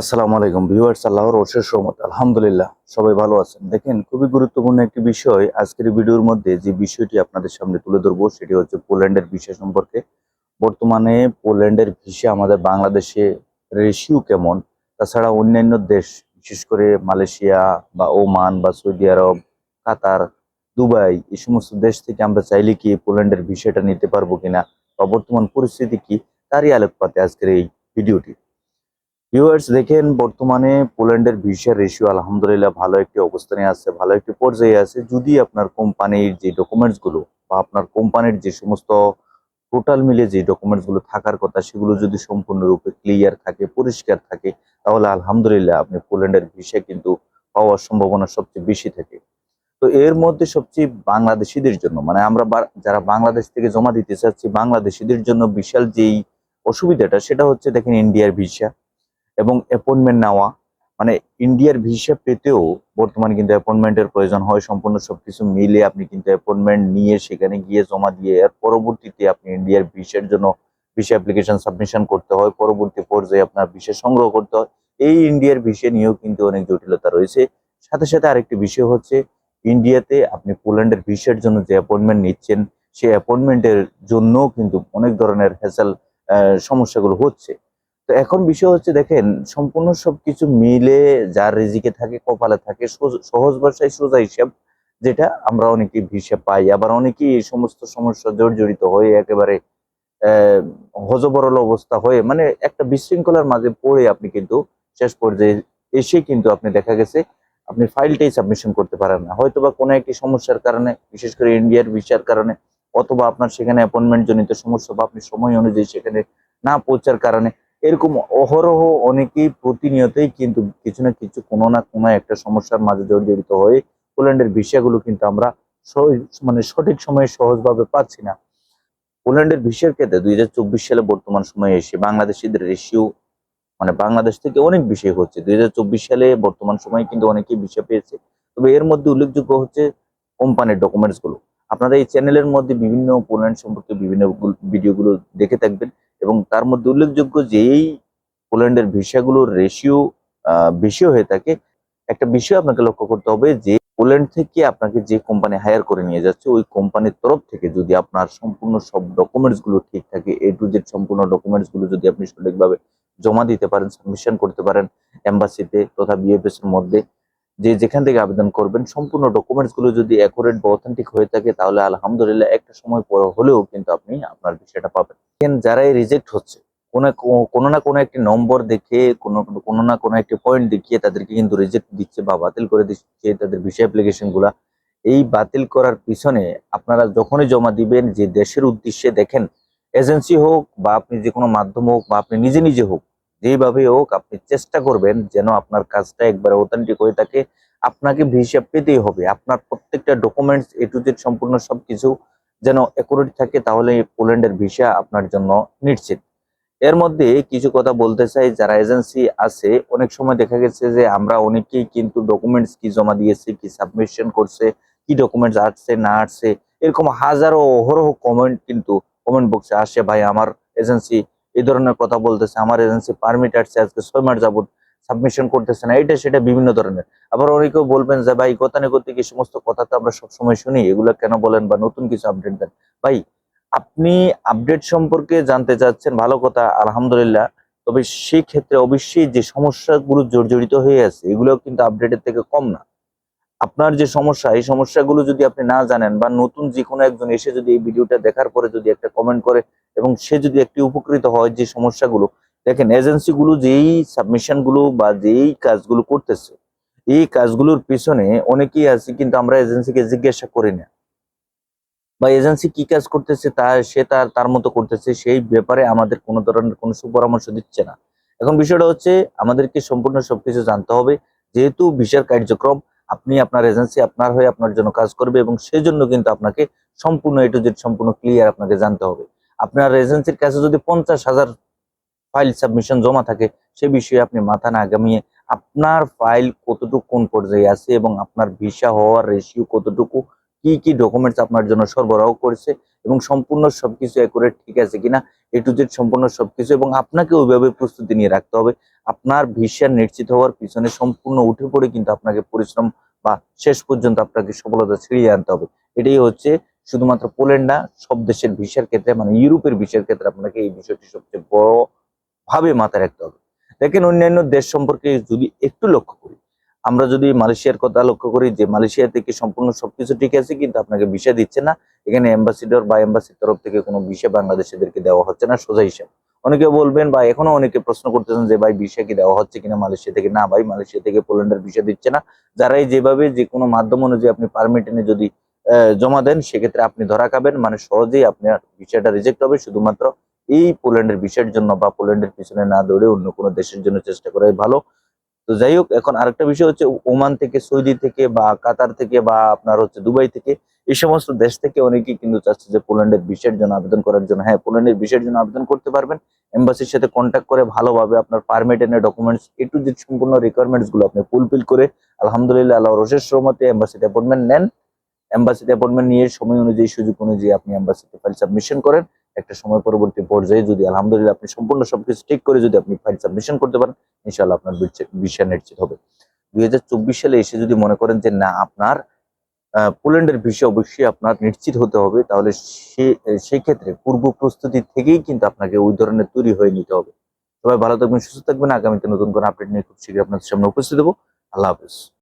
আসসালামু আলাইকুম ভিউয়ার্স, আল্লাহর অশেষ রহমত। আলহামদুলিল্লাহ, সবাই ভালো আছেন। দেখেন, খুবই গুরুত্বপূর্ণ একটি বিষয় আজকের ভিডিওর মধ্যে যে বিষয়টি আপনাদের সামনে তুলে ধরবো, সেটি হচ্ছে পোল্যান্ডের ভিসা সম্পর্কে। বর্তমানে পোল্যান্ডের ভিসা আমাদের বাংলাদেশে রেশিও কেমন, তাছাড়া অন্যান্য দেশ, বিশেষ করে মালয়েশিয়া বা ওমান বা সৌদি আরব, কাতার, দুবাই, এই সমস্ত দেশ থেকে আমরা চাইলে কি পোল্যান্ডের ভিসাটা নিতে পারব কিনা, বা বর্তমান পরিস্থিতি কি, তারই আলোকপাতে আজকের এই ভিডিওটি। ভিউয়ার্স দেখেন, বর্তমানে পোল্যান্ডের ভিসার রেশিও আলহামদুলিল্লাহ ভালো একটি অবস্থানে আছে, ভালো একটি পর্যায়ে আছে। যদি আপনার কোম্পানির যে ডকুমেন্টসগুলো বা আপনার কোম্পানির যে সমস্ত টোটাল মিলে যে ডকুমেন্টসগুলো থাকার কথা, সেগুলো যদি সম্পূর্ণরূপে ক্লিয়ার থাকে, পরিষ্কার থাকে, তাহলে আলহামদুলিল্লাহ আপনি পোল্যান্ডের ভিসা কিন্তু পাওয়ার সম্ভাবনা সবচেয়ে বেশি থাকে। তো এর মধ্যে সবচেয়ে বাংলাদেশিদের জন্য মানে আমরা যারা বাংলাদেশ থেকে জমা দিতে চাচ্ছি, বাংলাদেশিদের জন্য বিশাল যেই অসুবিধাটা, সেটা হচ্ছে দেখেন ইন্ডিয়ার ভিসা এবং অ্যাপয়েন্টমেন্ট নেওয়া মানে ইন্ডিয়ার ভিসা পেতেও বর্তমানে কিন্তু অ্যাপয়েন্টমেন্টের প্রয়োজন হয়। সম্পূর্ণ সবকিছু মিলে আপনি কিন্তু অ্যাপয়েন্টমেন্ট নিয়ে সেখানে গিয়ে জমা দিয়ে এর পরবর্তীতে আপনি ইন্ডিয়ার ভিসার জন্য ভিসা অ্যাপ্লিকেশন সাবমিশন করতে হয়। পরবর্তী পর্যায়ে আপনার ভিসা সংগ্রহ করতে হয়। এই ইন্ডিয়ার ভিসা নিয়েও কিন্তু অনেক জটিলতা রয়েছে। সাথে সাথে আরেকটি বিষয় হচ্ছে ইন্ডিয়াতে আপনি পোল্যান্ডের ভিসার জন্য যে অ্যাপয়েন্টমেন্ট নিচ্ছেন, সেই অ্যাপয়েন্টমেন্টের জন্যও কিন্তু অনেক ধরনের হ্যাসেল সমস্যাগুলো হচ্ছে। তো এখন বিষয় হচ্ছে দেখেন, সম্পূর্ণ সবকিছু মিলে যার রিজিকে থাকে, কপালে থাকে, সহজ ভাষায় সোজা হিসাব, যেটা আমরা অনেকে ভিসা পাই। আবার অনেকেই এই সমস্ত সমস্যা জর্জরিত হয়ে একেবারে হজবরল অবস্থা হয়ে মানে একটা বিশৃঙ্খলার মাঝে পড়ে আপনি কিন্তু শেষ পর্যায়ে এসে কিন্তু আপনি দেখা গেছে, আপনি ফাইলটাই সাবমিশন করতে পারেন না। হয়তো বা কোনো একটি সমস্যার কারণে, বিশেষ করে ইন্ডিয়ার ভিসার কারণে, অথবা আপনার সেখানে অ্যাপয়েন্টমেন্ট জনিত সমস্যা বা আপনি সময় অনুযায়ী সেখানে না পৌঁছার কারণে এরকম অহরহ অনেকেই প্রতিনিয়তই কিন্তু কিছু না কিছু, কোনো না কোনো একটা সমস্যার মাঝে জর্জরিত হয়ে পোল্যান্ডের ভিসাগুলো কিন্তু আমরা মানে সঠিক সময়ে সহজভাবে পাচ্ছি না। পোল্যান্ডের ভিসার ক্ষেত্রে দুই হাজার চব্বিশ সালে বর্তমান সময়ে এসে বাংলাদেশিদের রেশিও মানে বাংলাদেশ থেকে অনেক বিষয় হচ্ছে। দুই হাজার চব্বিশ সালে বর্তমান সময়ে কিন্তু অনেকেই ভিসা পেয়েছে। তবে এর মধ্যে উল্লেখযোগ্য হচ্ছে কোম্পানির ডকুমেন্টসগুলো। আপনারা এই চ্যানেলের মধ্যে বিভিন্ন পোল্যান্ড সম্পর্কে বিভিন্ন ভিডিওগুলো দেখে থাকবেন। এবং তার মধ্যে উল্লেখযোগ্য যে এই পোল্যান্ডের ভিসাগুলোর রেশিও বেশি হয়ে থাকে। একটা বিষয় আপনাকে লক্ষ্য করতে হবে যে পোল্যান্ড থেকে আপনাকে যে কোম্পানি হায়ার করে নিয়ে যাচ্ছে, ওই কোম্পানির তরফ থেকে যদি আপনার সম্পূর্ণ সব ডকুমেন্টসগুলো ঠিক থাকে এ টু জেড সম্পূর্ণ ডকুমেন্টসগুলো যদি আপনি সঠিকভাবে জমা দিতে পারেন সাবমিশন করতে পারেন এম্বাসিতে তথা বিএফএস এর মধ্যে যে যেখান থেকে আবেদন করবেন, সম্পূর্ণ ডকুমেন্টসগুলো যদি অ্যাকুরেট বা অথেন্টিক হয়ে থাকে, তাহলে আলহামদুলিল্লাহ একটা সময় পর হলেও কিন্তু আপনি আপনার বিষয়টা পাবেন। যারাই রিজেক্ট হচ্ছে, কোনো না কোনো একটি নম্বর দেখে, কোনো কোনো না কোনো একটি পয়েন্ট দেখিয়ে তাদেরকে কিন্তু রিজেক্ট দিচ্ছে বা বাতিল করে দিচ্ছে তাদের ভিসা অ্যাপ্লিকেশনগুলা। এই বাতিল করার পিছনে আপনারা যখনই জমা দিবেন, যে দেশের উদ্দেশ্যে দেখেন এজেন্সি হোক বা আপনি যে কোনো মাধ্যম হোক বা আপনি নিজে নিজে হোক যেভাবে হোক, আপনি চেষ্টা করবেন যেন আপনার কাজটা একবার অথেন্টিক হয়ে থাকে। আপনাকে ভিসা পেতেই হবে। আপনার প্রত্যেকটা ডকুমেন্টস এ টু জেড সম্পূর্ণ সবকিছু যেন একুরেট থাকে, তাহলে পোল্যান্ডের ভিসা আপনার জন্য নিশ্চিত। এর মধ্যে কিছু কথা বলতে চাই। যারা এজেন্সি আছে, অনেক সময় দেখা গেছে যে আমরা অনেকেই কিন্তু ডকুমেন্টস কি জমা দিয়েছে, কি সাবমিশন করছে, কি ডকুমেন্টস আসছে, না আসছে, এরকম হাজারো, অহরহ কমেন্ট কিন্তু কমেন্ট বক্সে আসে, ভাই, আমার এজেন্সি এই ধরনের কথা বলতেছে। আমার এজেন্সি পারমিট আসছে, আজকে ছয় মাস যাবত সাবমিশন করতেছে না। এটা সেটা বিভিন্ন ধরনের। আবার অনেকেও বলবেন যে, ভাই গতানুগতিক এই সমস্ত কথা তো আমরা সবসময় শুনি? এগুলো কেন বলেন বা নতুন কিছু আপডেট দেন? ভাই, আপনি আপডেট সম্পর্কে জানতে চাচ্ছেন, ভালো কথা, আলহামদুলিল্লাহ। তবে সেই ক্ষেত্রে অবশ্যই যে সমস্যাগুলো জর্জরিত হয়ে আছে এগুলো কিন্তু আপডেটের থেকে কম না। আপনার যে সমস্যা, এই সমস্যাগুলো যদি আপনি না জানেন বা নতুন যে কোনো একজন এসে যদি এই ভিডিওটা দেখার পরে যদি একটা কমেন্ট করে এবং সে যদি একটি উপকৃত হয় যে সমস্যাগুলো, দেখেন এজেন্সিগুলো যেই সাবমিশনগুলো বা যেই কাজগুলো করতেছে, এই কাজগুলোর পিছনে অনেকেই আছে কিন্তু আমরা এজেন্সিকে জিজ্ঞাসা করি না। বা এজেন্সি কি কাজ করতেছে তা, সে তার তার মতো করতেছে, সেই ব্যাপারে আমাদের কোনো ধরনের কোনো সুপরামর্শ দিচ্ছে না। এখন বিষয়টা হচ্ছে, আমাদেরকে সম্পূর্ণ সবকিছু জানতে হবে, যেহেতু ভিসার কার্যক্রম আপনি আপনার এজেন্সি আপনার হয়ে আপনার জন্য কাজ করবে এবং সেই জন্য কিন্তু আপনাকে সম্পূর্ণ এ টু জেড সম্পূর্ণ ক্লিয়ার আপনাকে জানতে হবে। আপনার এজেন্সির কাছে যদি পঞ্চাশ হাজার ফাইল সাবমিশন জমা থাকে, সে বিষয়ে আপনি মাথা না আগামিয়ে আপনার ফাইল কতটুকু কোন পর্যায়ে আছে এবং আপনার ভিসা হওয়ার রেশিও কতটুকু কি কি ডকুমেন্টস আপনার জন্য সরবরাহ করেছে এবং সম্পূর্ণ সবকিছু একুরেট ঠিক আছে কিনা এ টু জেড সম্পূর্ণ সবকিছু এবং আপনাকে ওইভাবে প্রস্তুতি নিয়ে রাখতে হবে। আপনার ভিসা নিশ্চিত হওয়ার পিছনে সম্পূর্ণ উঠে পড়ে কিন্তু আপনাকে পরিশ্রম বা শেষ পর্যন্ত আপনাকে সফলতা ছিঁড়িয়ে আনতে হবে। এটাই হচ্ছে শুধুমাত্র পোল্যান্ড না, সব দেশের ভিসার ক্ষেত্রে মানে ইউরোপের ভিসার ক্ষেত্রে আপনাকে এই বিষয়টি সবচেয়ে বড় ভাবে মাথায় রাখতে হবে। দেখেন অন্যান্য দেশ সম্পর্কে যদি একটু লক্ষ্য করি আমরা যদি মালয়েশিয়ার কথা লক্ষ্য করি যে মালয়েশিয়া থেকে সম্পূর্ণ সবকিছু ঠিক আছে, কিন্তু আপনাকে ভিসা দিচ্ছে না। এখানে এম্বাসিডর বা এম্বাসির তরফ থেকে কোনো ভিসা বাংলাদেশিদেরকে দেওয়া হচ্ছে না, সোজা হিসাব। অনেকে বলবেন বা এখনও অনেকে প্রশ্ন করতেছেন যে ভাই ভিসা কি দেওয়া হচ্ছে কিনা মালয়েশিয়া থেকে? না ভাই, মালয়েশিয়া থেকে পোল্যান্ডের ভিসা দিচ্ছে না। যারাই যেভাবে যে কোনো মাধ্যম অনুযায়ী আপনি পারমিট এনে যদি জমা দেন, সেক্ষেত্রে আপনি ধরা খাবেন। মানে সহজেই আপনার ভিসাটা রিজেক্ট হবে। শুধুমাত্র এই পোল্যান্ডের ভিসার জন্য বা পোল্যান্ডের পিছনে না দৌড়ে অন্য কোনো দেশের জন্য চেষ্টা করাই ভালো। তো যাই হোক, এখন আরেকটা বিষয় হচ্ছে ওমান থেকে, সৌদি থেকে বা কাতার থেকে বা আপনার হচ্ছে দুবাই থেকে, এই সমস্ত দেশ থেকে অনেকেই কিন্তু চাচ্ছে যে পোল্যান্ডের ভিসার জন্য আবেদন করার জন্য। হ্যাঁ পোল্যান্ডের ভিসার জন্য আবেদন করতে পারবেন। এম্বাসির সাথে কন্ট্যাক্ট করে ভালোভাবে আপনার পারমিট এনে ডকুমেন্টস এ টু যে সম্পূর্ণ রিকোয়ারমেন্টসগুলো আপনি ফুলফিল করে আলহামদুলিল্লাহ আল্লাহ রশেষ রহমতে এম্বাসিতে অ্যাপয়েন্টমেন্ট নেন। এম্বাসিতে অ্যাপয়েন্টমেন্ট নিয়ে সময় অনুযায়ী, সুযোগ অনুযায়ী আপনি এম্বাসিতে ফাইল সাবমিশন করেন। একটা সময় পরবর্তী পর্যায়ে যদি আলহামদুলিল্লাহ আপনি সম্পূর্ণ সবকিছু ঠিক করে যদি আপনি ফাইল সাবমিশন করতে পারেন, ইনশাআল্লাহ আপনার ভিসা নিশ্চিত হবে। দুই হাজার চব্বিশ সালে এসে যদি মনে করেন যে না, আপনার পোল্যান্ডের ভিসা অবশ্যই আপনার নিশ্চিত হতে হবে, তাহলে সে, সেই ক্ষেত্রে পূর্ব প্রস্তুতি থেকেই কিন্তু আপনাকে ওই ধরনের তৈরি হয়ে নিতে হবে। সবাই ভালো থাকবেন, সুস্থ থাকবেন। আগামীতে নতুন কোনো আপডেট নিয়ে খুব শীঘ্রই আপনাদের সামনে উপস্থিত দেবো আল্লাহ হাফিজ।